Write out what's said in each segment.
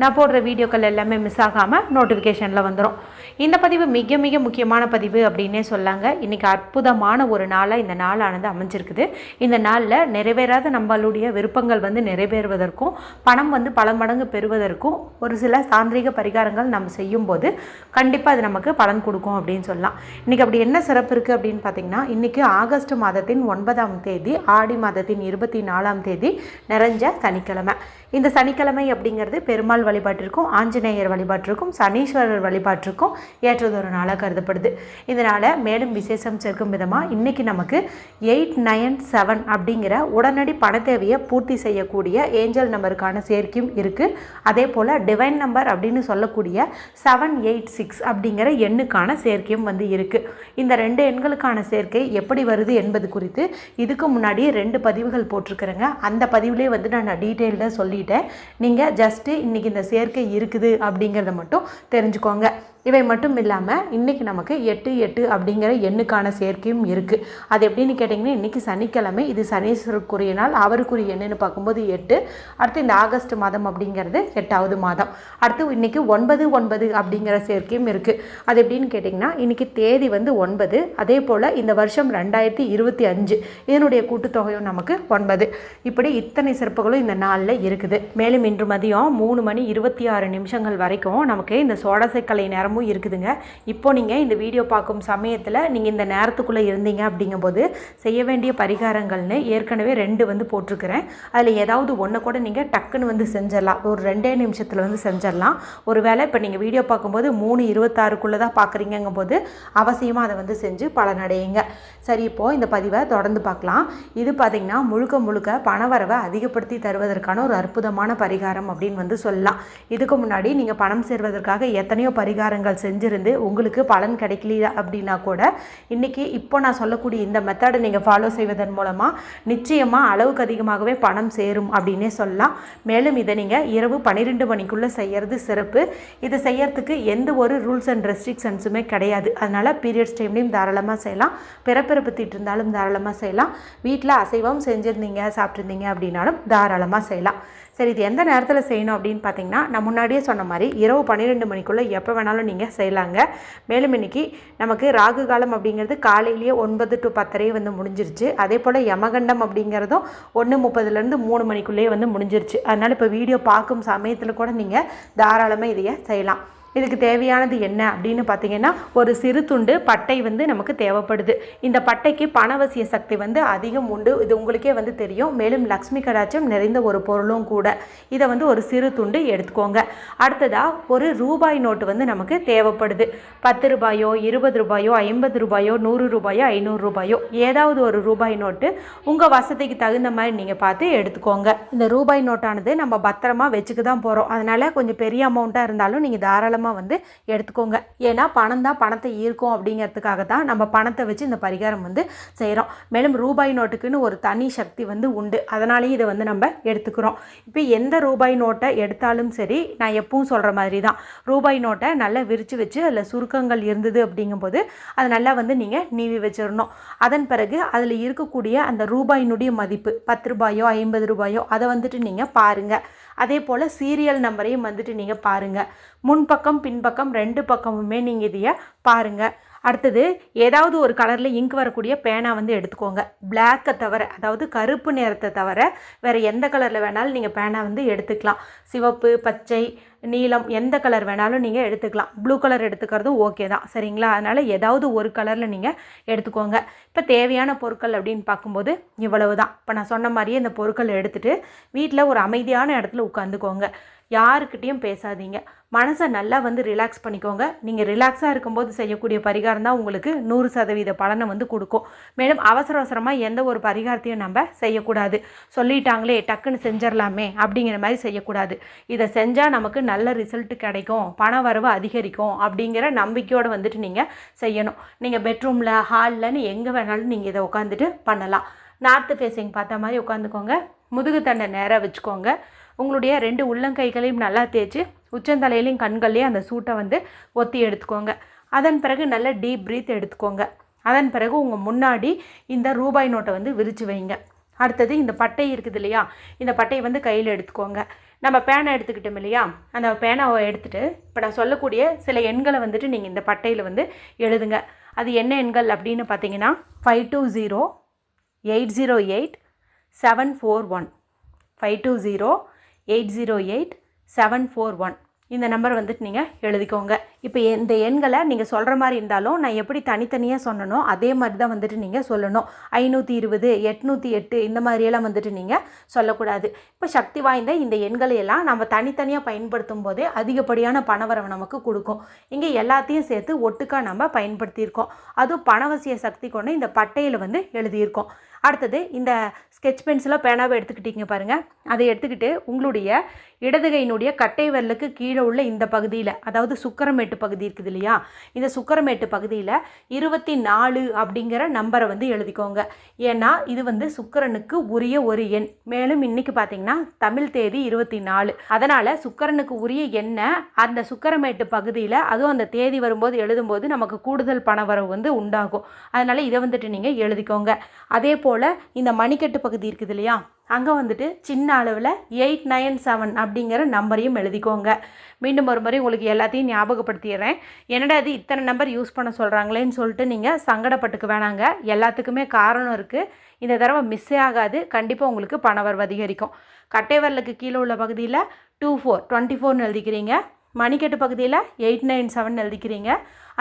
நான் போடுற வீடியோக்கள் எல்லாமே மிஸ் ஆகாமல் நோட்டிஃபிகேஷனில் வந்துடும் இந்த பதிவு மிக மிக முக்கியமான பதிவு அப்படின்னே சொல்லாங்க. இன்றைக்கி அற்புதமான ஒரு நாளாக இந்த நாளானது அமைஞ்சிருக்குது. இந்த நாளில் நிறைவேறாத நம்மளுடைய விருப்பங்கள் வந்து நிறைவேறுவதற்கும் பணம் வந்து பல மடங்கு பெறுவதற்கும் ஒரு சில சாந்திரிக பரிகாரங்கள் நம்ம செய்யும்போது கண்டிப்பாக அது நமக்கு பலன் கொடுக்கும் அப்படின்னு சொல்லலாம். இன்றைக்கி அப்படி என்ன சிறப்பு இருக்குது அப்படின்னு பார்த்தீங்கன்னா இன்றைக்கி ஆகஸ்ட் மாதத்தின் ஒன்பதாம் தேதி ஆடி மாதத்தின் இருபத்தி நாலாம் தேதி நிறைஞ்ச சனிக்கிழமை. இந்த சனிக்கிழமை அப்படிங்கிறது பெருமாள் வழிபாட்டிற்கும் ஆஞ்சநேயர் வழிபாட்டிற்கும் சனீஸ்வரர் வழிபாட்டிற்கும் ஏற்றதொரு நாளாக கருதப்படுது. இதனால் மேலும் விசேஷம் சேர்க்கும் விதமாக இன்றைக்கி நமக்கு எயிட் நயன் செவன் அப்படிங்கிற உடனடி பணத்தேவையை பூர்த்தி செய்யக்கூடிய ஏஞ்சல் நம்பருக்கான சேர்க்கையும் இருக்குது அதே போல் டிவைன் நம்பர் அப்படின்னு சொல்லக்கூடிய செவன் எயிட் சிக்ஸ் அப்படிங்கிற எண்ணுக்கான சேர்க்கையும் வந்து இருக்குது இந்த ரெண்டு எண்களுக்கான சேர்க்கை எப்படி வருது என்பது குறித்து இதுக்கு முன்னாடி ரெண்டு பதிவுகள் போட்டிருக்கிறேங்க. அந்த பதிவுலேயே வந்து நான் டீட்டெயில்டாக சொல்லிட்டேன். நீங்கள் ஜஸ்ட்டு இன்றைக்கி இந்த சேர்க்கை இருக்குது அப்படிங்கிறத மட்டும் தெரிஞ்சுக்கோங்க. இவை மட்டும் இல்லாமல் இன்றைக்கி நமக்கு எட்டு எட்டு அப்படிங்கிற எண்ணுக்கான சேர்க்கையும் இருக்குது அது எப்படின்னு கேட்டிங்கன்னா இன்றைக்கி சனிக்கிழமை இது சனீஸ்வரருக்குரிய நாள் அவருக்குரிய எண்ணுன்னு பார்க்கும்போது எட்டு அடுத்து இந்த ஆகஸ்ட் மாதம் அப்படிங்கிறது எட்டாவது மாதம். அடுத்து இன்றைக்கி ஒன்பது ஒன்பது அப்படிங்கிற சேர்க்கையும் இருக்குது அது எப்படின்னு கேட்டிங்கன்னா இன்றைக்கி தேதி வந்து ஒன்பது அதே போல் இந்த வருஷம் ரெண்டாயிரத்தி இருபத்தி அஞ்சு இதனுடைய கூட்டுத்தொகையும் நமக்கு ஒன்பது. இப்படி இத்தனை சிறப்புகளும் இந்த நாளில் இருக்குது. மேலும் இன்று மதியம் மூணு மணி இருபத்தி ஆறு நிமிஷங்கள் வரைக்கும் நமக்கு இந்த சோடசைக்கலை நேரமும் இருக்குதுங்க. இப்போ நீங்கள் இந்த வீடியோ பார்க்கும் சமயத்தில் நீங்கள் இந்த நேரத்துக்குள்ளே இருந்தீங்க அப்படிங்கும்போது செய்ய வேண்டிய பரிகாரங்கள்னு ஏற்கனவே ரெண்டு வந்து போட்டிருக்கிறேன். அதில் ஏதாவது ஒன்று கூட நீங்கள் டக்குன்னு வந்து செஞ்சிடலாம். ஒரு ரெண்டே நிமிஷத்தில் வந்து செஞ்சிடலாம். ஒரு வேளை இப்போ நீங்கள் வீடியோ பார்க்கும்போது மூணு இருபத்தாறுக்குள்ளே தான் பார்க்குறீங்கும் போது அவசியமாக அதை வந்து செஞ்சு பலனடையுங்க. சரி இப்போது இந்த பதிவை தொடர்ந்து பார்க்கலாம். இது பார்த்திங்கன்னா முழுக்க முழுக்க பணவரவை அதிகப்படுத்தி தருவதற்கான ஒரு அற்புதமான பரிகாரம் அப்படின்னு வந்து சொல்லலாம். இதுக்கு முன்னாடி நீங்கள் பணம் சேர்வதற்காக எத்தனையோ பரிகாரங்கள் செஞ்சுருந்து உங்களுக்கு பலன் கிடைக்கல அப்படின்னா கூட இன்றைக்கி இப்போ நான் சொல்லக்கூடிய இந்த மெத்தடை நீங்கள் ஃபாலோ செய்வதன் மூலமாக நிச்சயமாக அளவுக்கு அதிகமாகவே பணம் சேரும் அப்படின்னே சொல்லலாம். மேலும் இதை நீங்கள் இரவு பன்னிரெண்டு மணிக்குள்ளே செய்கிறது சிறப்பு. இதை செய்யறதுக்கு எந்த ஒரு ரூல்ஸ் அண்ட் ரெஸ்ட்ரிக்ஷன்ஸுமே கிடையாது. அதனால் பீரியட்ஸ் டைம்லையும் தாராளமாக செய்யலாம். பிறப்பிறப்பு திட்டிருந்தாலும் தாராளமாக செய்யலாம். வீட்டில் அசைவம் செஞ்சுருந்தீங்க சாப்பிட்ருந்தீங்க அப்படின்னாலும் தாராளமாக செய்யலாம். சரி இது எந்த நேரத்தில் செய்யணும் அப்படின்னு பார்த்தீங்கன்னா நான் முன்னாடியே சொன்ன மாதிரி இரவு பன்னிரெண்டு மணிக்குள்ளே எப்போ வேணாலும் நீங்கள் செய்யலாங்க. மேலும் இன்னைக்கு நமக்கு ராகு காலம் அப்படிங்கிறது காலையிலேயே ஒன்பது டு பத்தரையே வந்து முடிஞ்சிருச்சு. அதே போல் யமகண்டம் அப்படிங்கிறதும் ஒன்று முப்பதுலேருந்து மூணு மணிக்குள்ளேயே வந்து முடிஞ்சிருச்சு. அதனால் இப்போ வீடியோ பார்க்கும் சமயத்தில் கூட நீங்கள் தாராளமாக இதையே செய்யலாம். இதுக்கு தேவையானது என்ன அப்படின்னு பார்த்தீங்கன்னா ஒரு சிறு துண்டு பட்டை வந்து நமக்கு தேவைப்படுது. இந்த பட்டைக்கு பணவசிய சக்தி வந்து அதிகம் உண்டு. இது உங்களுக்கே வந்து தெரியும். மேலும் லக்ஷ்மி கடாட்சம் நிறைந்த ஒரு பொருளும் கூட. இதை வந்து ஒரு சிறு துண்டு எடுத்துக்கோங்க. அடுத்ததாக ஒரு ரூபாய் நோட்டு வந்து நமக்கு தேவைப்படுது. பத்து ரூபாயோ இருபது ரூபாயோ ஐம்பது ரூபாயோ நூறு ரூபாயோ ஐநூறு ரூபாயோ ஏதாவது ஒரு ரூபாய் நோட்டு உங்கள் வசதிக்கு தகுந்த மாதிரி நீங்கள் பார்த்து எடுத்துக்கோங்க. இந்த ரூபாய் நோட்டானது நம்ம பத்திரமா வச்சுக்க தான் போகிறோம் அதனால் கொஞ்சம் பெரிய அமௌண்ட்டாக இருந்தாலும் நீங்கள் தாராளமாக வந்து எடுத்துக்கோங்க. ஏன்னா பணம் தான் பணத்தை ஈர்க்கும் அப்படிங்கிறதுக்காக தான் நம்ம பணத்தை வச்சு இந்த பரிகாரம் வந்து செய்கிறோம் மேலும் ரூபாய் நோட்டுக்குன்னு ஒரு தனி சக்தி வந்து உண்டு. அதனாலேயும் இதை வந்து நம்ம எடுத்துக்கிறோம். இப்போ எந்த ரூபாய் நோட்டை எடுத்தாலும் சரி நான் எப்பவும் சொல்கிற மாதிரி தான். ரூபாய் நோட்டை நல்லா விரித்து வச்சு அதில் சுருக்கங்கள் இருந்தது அப்படிங்கும்போது அதை நல்லா வந்து நீங்கள் நீவி வச்சிடணும் அதன் பிறகு அதில் இருக்கக்கூடிய அந்த ரூபாயினுடைய மதிப்பு பத்து ரூபாயோ ஐம்பது ரூபாயோ அதை வந்துட்டு நீங்கள் பாருங்கள் அதே போல் சீரியல் நம்பரையும் வந்துட்டு நீங்கள் பாருங்கள் முன்பக்கம் பின்பக்கம் ரெண்டு பக்கமுமே நீங்கள் இதைய பாருங்கள் அடுத்தது ஏதாவது ஒரு கலரில் இங்க் வரக்கூடிய பேனா வந்து எடுத்துக்கோங்க. பிளாக்கை தவிர அதாவது கருப்பு நிறத்தை தவிர வேறு எந்த கலரில் வேணாலும் நீங்கள் பேனா வந்து எடுத்துக்கலாம். சிவப்பு பச்சை நீலம் எந்த கலர் வேணாலும் நீங்கள் எடுத்துக்கலாம். ப்ளூ கலர் எடுத்துக்கிறதும் ஓகே தான். சரிங்களா? அதனால் ஏதாவது ஒரு கலரில் நீங்கள் எடுத்துக்கோங்க. இப்போ தேவையான பொருட்கள் அப்படின்னு பார்க்கும்போது இவ்வளவு தான் இப்போ நான் சொன்ன மாதிரியே இந்த பொருட்கள் எடுத்துகிட்டு வீட்டில் ஒரு அமைதியான இடத்துல உட்காந்துக்கோங்க யாருக்கிட்டேயும் பேசாதீங்க. மனசை நல்லா வந்து ரிலாக்ஸ் பண்ணிக்கோங்க. நீங்கள் ரிலாக்ஸாக இருக்கும்போது செய்யக்கூடிய பரிகாரம் தான் உங்களுக்கு நூறு சதவீத பலனை வந்து கொடுக்கும். மேலும் அவசர அவசரமாக எந்த ஒரு பரிகாரத்தையும் நம்ம செய்யக்கூடாது. சொல்லிட்டாங்களே டக்குன்னு செஞ்சிடலாமே அப்படிங்கிற மாதிரி செய்யக்கூடாது. இதை செஞ்சால் நமக்கு நல்ல ரிசல்ட் கிடைக்கும். பண வரவு அதிகரிக்கும் அப்படிங்கிற நம்பிக்கையோடு வந்துட்டு நீங்கள் செய்யணும். நீங்கள் பெட்ரூமில் ஹால்லன்னு எங்கே வேணாலும் நீங்கள் இதை உட்காந்துட்டு பண்ணலாம். நார்த்து ஃபேஸிங் பார்த்த மாதிரி உட்காந்துக்கோங்க முதுகு தண்டை நேராக வச்சுக்கோங்க. உங்களுடைய ரெண்டு உள்ளங்கைகளையும் நல்லா தேய்ச்சி உச்சந்தலையிலையும் கண்கள்லையும் அந்த சூட்டை வந்து ஒத்தி எடுத்துக்கோங்க. அதன் பிறகு நல்ல டீப் ப்ரீத் எடுத்துக்கோங்க. அதன் பிறகு உங்கள் முன்னாடி இந்த ரூபாய் நோட்டை வந்து விரித்து வைங்க. அடுத்தது இந்த பட்டை இருக்குது இல்லையா? இந்த பட்டையை வந்து கையில் எடுத்துக்கோங்க. நம்ம பேனை எடுத்துக்கிட்டோம் இல்லையா? அந்த பேனாவை எடுத்துகிட்டு இப்போ நான் சொல்லக்கூடிய சில எண்களை வந்துட்டு நீங்கள் இந்த பட்டையில் வந்து எழுதுங்க. அது என்ன எண்கள் அப்படின்னு பார்த்தீங்கன்னா five two zero eight zero eight seven four one five two zero eight zero eight seven four one. இந்த நம்பர் வந்துட்டு நீங்கள் எழுதிக்கோங்க. இப்போ இந்த எண்களை நீங்கள் சொல்கிற மாதிரி இருந்தாலும் நான் எப்படி தனித்தனியாக சொன்னனோ அதே மாதிரி தான் வந்துட்டு நீங்கள் சொல்லணும். ஐநூற்றி இருபது எட்நூற்றி எட்டு இந்த மாதிரியெல்லாம் வந்துட்டு நீங்கள் சொல்லக்கூடாது. இப்போ சக்தி வாய்ந்த இந்த எண்களையெல்லாம் நம்ம தனித்தனியாக பயன்படுத்தும் போதே அதிகப்படியான பணவரவு நமக்கு கொடுக்கும். இங்கே எல்லாத்தையும் சேர்த்து ஒட்டுக்காக நம்ம பயன்படுத்தியிருக்கோம். அதுவும் பணவசிய சக்தி கொண்டு இந்த பட்டையில் வந்து எழுதியிருக்கோம். அடுத்தது இந்த ஸ்கெட்ச் பென்சிலாக பேனாவை எடுத்துக்கிட்டீங்க பாருங்கள் அதை எடுத்துக்கிட்டு உங்களுடைய இடதுகையினுடைய கட்டை விரலுக்கு கீழே உள்ள இந்த பகுதியில் அதாவது சுக்கரமேட்டு பகுதி இருக்குது இல்லையா? இந்த சுக்கரமேட்டு பகுதியில் இருபத்தி நாலு அப்படிங்கிற நம்பரை வந்து எழுதிக்கோங்க. ஏன்னா இது வந்து சுக்கரனுக்கு உரிய ஒரு எண். மேலும் இன்னைக்கு பார்த்தீங்கன்னா தமிழ் தேதி இருபத்தி நாலு. அதனால் சுக்கரனுக்கு உரிய எண்ணை அந்த சுக்கரமேட்டு பகுதியில் அதுவும் அந்த தேதி வரும்போது எழுதும்போது நமக்கு கூடுதல் பணவரவு வந்து உண்டாகும். அதனால் இதை வந்துட்டு நீங்கள் எழுதிக்கோங்க. அதே போல் போல் இந்த மணிக்கட்டு பகுதி இருக்குது இல்லையா? அங்கே வந்துட்டு சின்ன அளவில் எயிட் நைன் செவன் அப்படிங்கிற நம்பரையும் எழுதிக்கோங்க. மீண்டும் ஒரு முறை உங்களுக்கு எல்லாத்தையும் ஞாபகப்படுத்திடுறேன். என்னடா இது இத்தனை நம்பர் யூஸ் பண்ண சொல்கிறாங்களேன்னு சொல்லிட்டு நீங்கள் சங்கடப்பட்டுக்க வேணாங்க. எல்லாத்துக்குமே காரணம் இருக்குது இந்த தடவை மிஸ்ஸே ஆகாது. கண்டிப்பாக உங்களுக்கு பணவரவு அதிகரிக்கும். கட்டைவரலுக்கு கீழே உள்ள பகுதியில் டூ ஃபோர் டுவெண்ட்டி ஃபோர்னு எழுதிக்கிறீங்க. மணிக்கட்டு பகுதியில் எயிட் நைன் செவன் எழுதிக்கிறீங்க.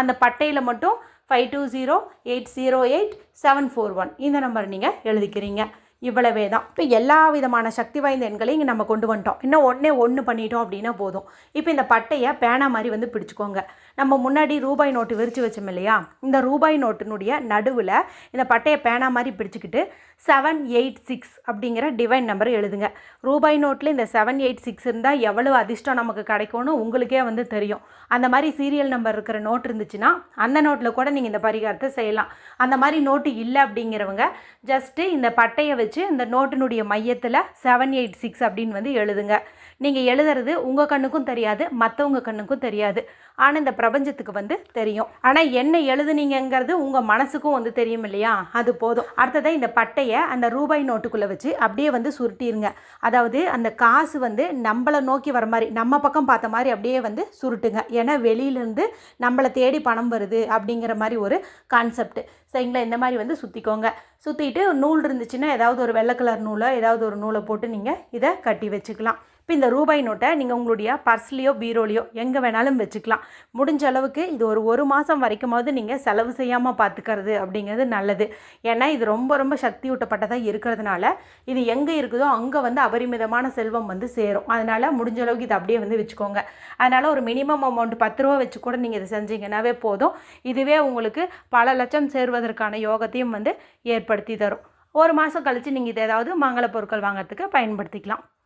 அந்த பட்டையில் மட்டும் five two zero eight zero eight seven four one இந்த நம்பர் நீங்கள் எழுதிக்கிறீங்க. இவ்வளவே தான் இப்போ எல்லா விதமான சக்தி வாய்ந்த எண்களையும் இங்கே நம்ம கொண்டு வந்துட்டோம். இன்னும் ஒன்றே ஒன்று பண்ணிட்டோம் அப்படின்னா போதும். இப்போ இந்த பட்டையை பேனா மாதிரி வந்து பிடிச்சிக்கோங்க. நம்ம முன்னாடி ரூபாய் நோட்டு விரித்து வச்சோம் இல்லையா? இந்த ரூபாய் நோட்டினுடைய நடுவில் இந்த பட்டையை பேனா மாதிரி பிடிச்சிக்கிட்டு செவன் எயிட் சிக்ஸ் அப்படிங்கிற டிவைன் நம்பர் எழுதுங்க. ரூபாய் நோட்டில் இந்த செவன் எயிட் சிக்ஸ் இருந்தால் எவ்வளோ அதிர்ஷ்டம் நமக்கு கிடைக்கும்னு உங்களுக்கே வந்து தெரியும். அந்த மாதிரி சீரியல் நம்பர் இருக்கிற நோட் இருந்துச்சுன்னா அந்த நோட்டில் கூட நீங்கள் இந்த பரிகாரத்தை செய்யலாம். அந்த மாதிரி நோட்டு இல்லை அப்படிங்கிறவங்க ஜஸ்ட்டு இந்த பட்டையை வச்சு வச்சு இந்த நோட்டினுடைய மையத்தில் செவன் எயிட் சிக்ஸ் அப்படின்னு வந்து எழுதுங்க. நீங்கள் எழுதுறது உங்கள் கண்ணுக்கும் தெரியாது மற்றவங்க கண்ணுக்கும் தெரியாது. ஆனால் இந்த பிரபஞ்சத்துக்கு வந்து தெரியும். ஆனால் என்ன எழுதுனீங்கங்கிறது உங்கள் மனசுக்கும் வந்து தெரியும் இல்லையா? அது போதும். அடுத்ததாக இந்த பட்டையை அந்த ரூபாய் நோட்டுக்குள்ளே வச்சு அப்படியே வந்து சுருட்டிருங்க. அதாவது அந்த காசு வந்து நம்மளை நோக்கி வர மாதிரி நம்ம பக்கம் பார்த்த மாதிரி அப்படியே வந்து சுருட்டுங்க. ஏன்னா வெளியிலேருந்து நம்மளை தேடி பணம் வருது அப்படிங்கிற மாதிரி ஒரு கான்செப்ட் சரிங்களா இந்த மாதிரி வந்து சுற்றிக்கோங்க சுற்றிட்டு நூல் இருந்துச்சுன்னா ஏதாவது ஒரு வெள்ளை கலர் நூலை ஏதாவது ஒரு நூலை போட்டு நீங்கள் இதை கட்டி வச்சுக்கலாம். இப்போ இந்த ரூபாய் நோட்டை நீங்கள் உங்களுடைய பர்ஸ்லேயோ பீரோலையோ எங்கே வேணாலும் வச்சுக்கலாம். முடிஞ்ச அளவுக்கு இது ஒரு ஒரு மாதம் வரைக்குமாவது நீங்கள் செலவு செய்யாமல் பார்த்துக்கிறது அப்படிங்கிறது நல்லது. ஏன்னா இது ரொம்ப ரொம்ப சக்தி ஊட்டப்பட்டதாக இருக்கிறதுனால இது எங்கே இருக்குதோ அங்கே வந்து அபரிமிதமான செல்வம் வந்து சேரும். அதனால் முடிஞ்ச அளவுக்கு இதை அப்படியே வந்து வச்சுக்கோங்க. அதனால் ஒரு மினிமம் அமௌண்ட் பத்து ரூபா வச்சு கூட நீங்கள் இதை செஞ்சீங்கன்னாவே போதும். இதுவே உங்களுக்கு பல லட்சம் சேர்வதற்கான யோகத்தையும் வந்து ஏற்படுத்தி தரும். ஒரு மாதம் கழித்து நீங்கள் இதை ஏதாவது மங்கள பொருட்கள் வாங்குறதுக்கு பயன்படுத்திக்கலாம்.